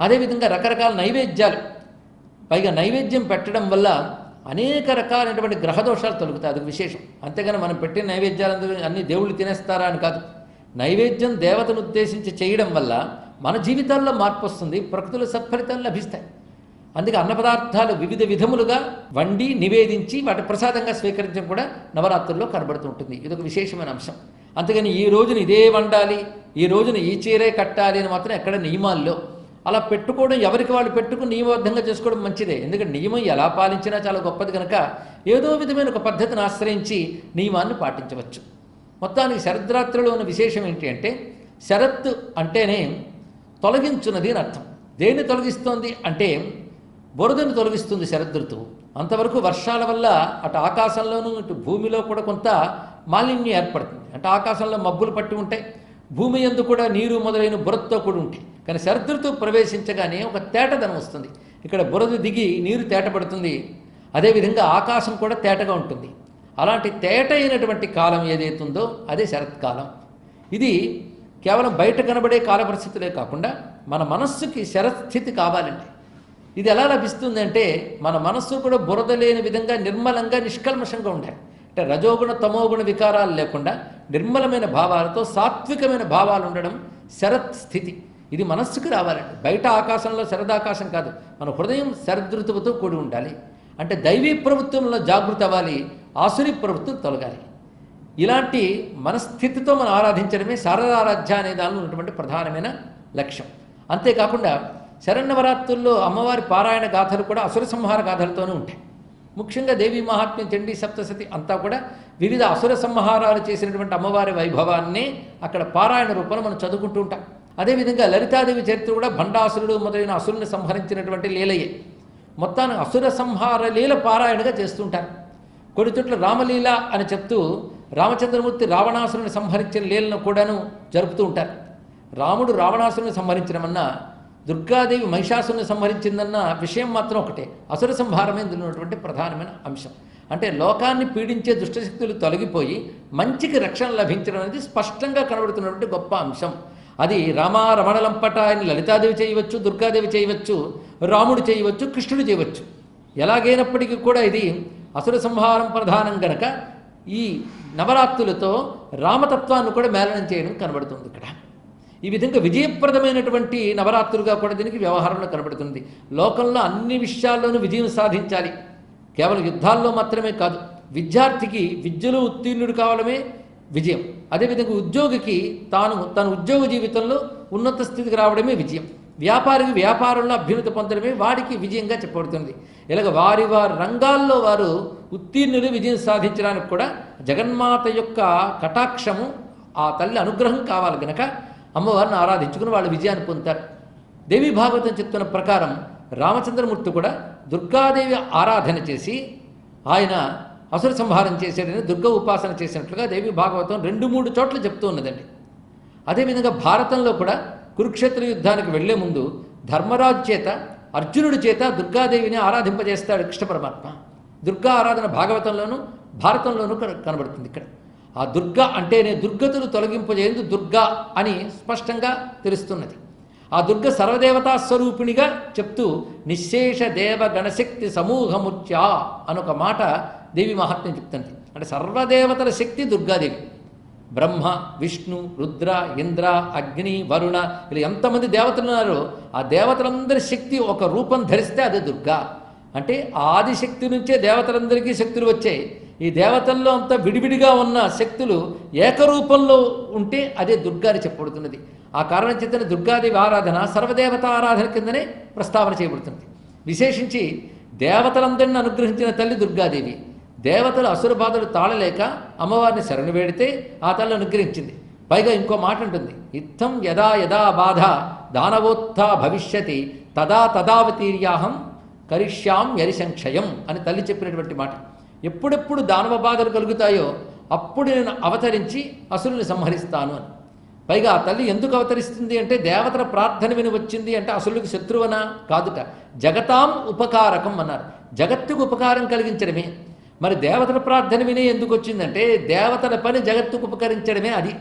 అదేవిధంగా రకరకాల నైవేద్యాలు. పైగా నైవేద్యం పెట్టడం వల్ల అనేక రకాలైనటువంటి గ్రహదోషాలు తొలుగుతాయి. అది విశేషం. అంతేగాని మనం పెట్టిన నైవేద్యాలందరూ అన్ని దేవుళ్ళు తినేస్తారా అని కాదు. నైవేద్యం దేవతను ఉద్దేశించి చేయడం వల్ల మన జీవితాల్లో మార్పు వస్తుంది. ప్రకృతిలో సత్ఫలితాలు లభిస్తాయి. అందుకే అన్న పదార్థాలు వివిధ విధములుగా వండి నివేదించి వాటి ప్రసాదంగా స్వీకరించడం కూడా నవరాత్రుల్లో కనబడుతూ ఉంటుంది. ఇది ఒక విశేషమైన అంశం. అంతేగాని ఈ రోజున ఇదే వండాలి ఈ రోజున ఈ చీరే కట్టాలి అని మాత్రం ఎక్కడ నియమాల్లో అలా పెట్టుకోవడం ఎవరికి వాళ్ళు పెట్టుకుని నియమబద్ధంగా చేసుకోవడం మంచిదే. ఎందుకంటే నియమం ఎలా పాలించినా చాలా గొప్పది కనుక ఏదో విధమైన ఒక పద్ధతిని ఆశ్రయించి నియమాన్ని పాటించవచ్చు. మొత్తానికి శరద్రాత్రిలో ఉన్న విశేషం ఏంటి అంటే శరత్ అంటేనే తొలగించున్నది అని అర్థం. దేన్ని తొలగిస్తోంది అంటే బురదను తొలగిస్తుంది శరదృతువు అంతవరకు వర్షాల వల్ల అటు ఆకాశంలోనూ ఇటు భూమిలో కూడా కొంత మాలిన్యం ఏర్పడుతుంది. అంటే ఆకాశంలో మబ్బులు పట్టి ఉంటాయి. భూమి ఎందు కూడా నీరు మొదలైన బురదతో కూడా ఉంటాయి కానీ శరదృతువు ప్రవేశించగానే ఒక తేటదనం వస్తుంది. ఇక్కడ బురద దిగి నీరు తేటపడుతుంది. అదేవిధంగా ఆకాశం కూడా తేటగా ఉంటుంది. అలాంటి తేట అయినటువంటి కాలం ఏదైతుందో అదే శరత్కాలం. ఇది కేవలం బయట కనబడే కాల పరిస్థితులే కాకుండా మన మనస్సుకి శరస్థితి కావాలండి. ఇది ఎలా లభిస్తుందంటే మన మనస్సు కూడా బురద లేని విధంగా నిర్మలంగా నిష్కల్మషంగా ఉండాలి. అంటే రజోగుణ తమోగుణ వికారాలు లేకుండా నిర్మలమైన భావాలతో సాత్వికమైన భావాలు ఉండడం శరత్ స్థితి. ఇది మనస్సుకు రావాలండి. బయట ఆకాశంలో శరదాకాశం కాదు. మన హృదయం శరదృతువుతో కూడి ఉండాలి. అంటే దైవీ ప్రభుత్వంలో జాగృత అవ్వాలి. ఆసురి ప్రభుత్వం తొలగాలి. ఇలాంటి మనస్థితితో మనం ఆరాధించడమే శారదారాధ్య అనే దానిలో ఉన్నటువంటి ప్రధానమైన లక్ష్యం. అంతేకాకుండా శరణవరాత్రుల్లో అమ్మవారి పారాయణ గాథలు కూడా అసుర సంహార గాథలతోనే ఉంటాయి. ముఖ్యంగా దేవి మహాత్మ్యం చండీ సప్తసతి అంతా కూడా వివిధ అసుర సంహారాలు చేసినటువంటి అమ్మవారి వైభవాన్ని అక్కడ పారాయణ రూపంలో మనం చదువుకుంటూ ఉంటాం. అదేవిధంగా లలితాదేవి చరిత్ర కూడా భండాసురుడు మొదలైన అసురుని సంహరించినటువంటి లీలయే. మొత్తాన్ని అసుర సంహార లీల పారాయణగా చేస్తుంటారు కొన్ని చోట్ల రామలీల అని చెప్తూ రామచంద్రమూర్తి రావణాసురుని సంహరించిన లీలను కూడాను జరుపుతూ ఉంటారు. రాముడు రావణాసురుని సంహరించడమన్నా దుర్గాదేవి మహిషాసుని సంహరించిందన్న విషయం మాత్రం ఒకటే. అసుర సంహారమే ఉన్నటువంటి ప్రధానమైన అంశం. అంటే లోకాన్ని పీడించే దుష్టశక్తులు తొలగిపోయి మంచికి రక్షణ లభించడం అనేది స్పష్టంగా కనబడుతున్నటువంటి గొప్ప అంశం. అది రామారమణలంపట అని లలితాదేవి చేయవచ్చు దుర్గాదేవి చేయవచ్చు రాముడు చేయవచ్చు కృష్ణుడు చేయవచ్చు. ఎలాగైనప్పటికీ కూడా ఇది అసుర సంహారం ప్రధానం గనక ఈ నవరాత్రులతో రామతత్వాన్ని కూడా మేళనం చేయడం కనబడుతుంది ఇక్కడ. ఈ విధంగా విజయప్రదమైనటువంటి నవరాత్రులుగా కూడా దీనికి వ్యవహారంలో కనబడుతుంది. లోకంలో అన్ని విషయాల్లోనూ విజయం సాధించాలి. కేవలం యుద్ధాల్లో మాత్రమే కాదు విద్యార్థికి విద్యలో ఉత్తీర్ణుడు కావడమే విజయం. అదేవిధంగా ఉద్యోగికి తాను తన ఉద్యోగ జీవితంలో ఉన్నత స్థితికి రావడమే విజయం. వ్యాపారికి వ్యాపారంలో అభ్యున్నతి పొందడమే వాడికి విజయంగా చెప్పబడుతుంది. ఇలాగ వారి వారి రంగాల్లో వారు ఉత్తీర్ణులు విజయం సాధించడానికి కూడా జగన్మాత యొక్క కటాక్షము ఆ తల్లి అనుగ్రహం కావాలి గనక. అమ్మవారిని ఆరాధించుకుని వాళ్ళు విజయాన్ని పొందుతారు. దేవి భాగవతం చెప్తున్న ప్రకారం రామచంద్రమూర్తి కూడా దుర్గాదేవి ఆరాధన చేసి ఆయన అసుర సంహారం చేశాడని దుర్గ ఉపాసన చేసినట్లుగా దేవి భాగవతం రెండు మూడు చోట్ల చెప్తూ ఉన్నదండి. అదేవిధంగా భారతంలో కూడా కురుక్షేత్ర యుద్ధానికి వెళ్ళే ముందు ధర్మరాజు చేత అర్జునుడి చేత దుర్గాదేవిని ఆరాధింపజేస్తాడు కృష్ణ పరమాత్మ. దుర్గా ఆరాధన భాగవతంలోనూ భారతంలోనూ కన- కనబడుతుంది ఇక్కడ. ఆ దుర్గ అంటేనే దుర్గతులు తొలగింపజేందు దుర్గ అని స్పష్టంగా తెలుస్తున్నది. ఆ దుర్గ సర్వదేవతా స్వరూపిణిగా చెప్తూ నిశ్శేష దేవ గణశక్తి సమూహముత్య అనొక మాట దేవి మహాత్మ్యం చెప్తుంది. అంటే సర్వదేవతల శక్తి దుర్గాదేవి. బ్రహ్మ విష్ణు రుద్ర ఇంద్ర అగ్ని వరుణ ఇలా ఎంతమంది దేవతలు ఉన్నారో ఆ దేవతలందరి శక్తి ఒక రూపం ధరిస్తే అది దుర్గా. అంటే ఆదిశక్తి నుంచే దేవతలందరికీ శక్తులు వచ్చాయి. ఈ దేవతల్లో అంతా విడివిడిగా ఉన్న శక్తులు ఏకరూపంలో ఉంటే అదే దుర్గా అని చెప్పబడుతున్నది. ఆ కారణం చేతనే దుర్గాదేవి ఆరాధన సర్వదేవత ఆరాధన కిందనే ప్రస్తావన చేయబడుతుంది విశేషించి దేవతలందరిని అనుగ్రహించిన తల్లి దుర్గాదేవి దేవతలు అసుర బాధలు తాళలేక అమ్మవారిని శరణు వేడితే ఆ తల్లి అనుగ్రహించింది. పైగా ఇంకో మాట ఉంటుంది. ఇత్తం యదా యదా బాధ దానవోత్థా భవిష్యతి తదా తదావతీర్యాహం కరిష్యాం యరిసంక్షయం అని తల్లి చెప్పినటువంటి మాట. ఎప్పుడెప్పుడు దానవ బాధలు కలుగుతాయో అప్పుడు నేను అవతరించి అసురుని సంహరిస్తాను అని. పైగా ఆ తల్లి ఎందుకు అవతరిస్తుంది అంటే దేవతల ప్రార్థన విని వచ్చింది అంటే అసురులకు శత్రువనా? కాదుట. జగతాం ఉపకారకం అన్నారు. జగత్తుకు ఉపకారం కలిగించడమే. మరి దేవతల ప్రార్థన వినే ఎందుకు వచ్చిందంటే దేవతల పని జగత్తుకు ఉపకరించడమే అది.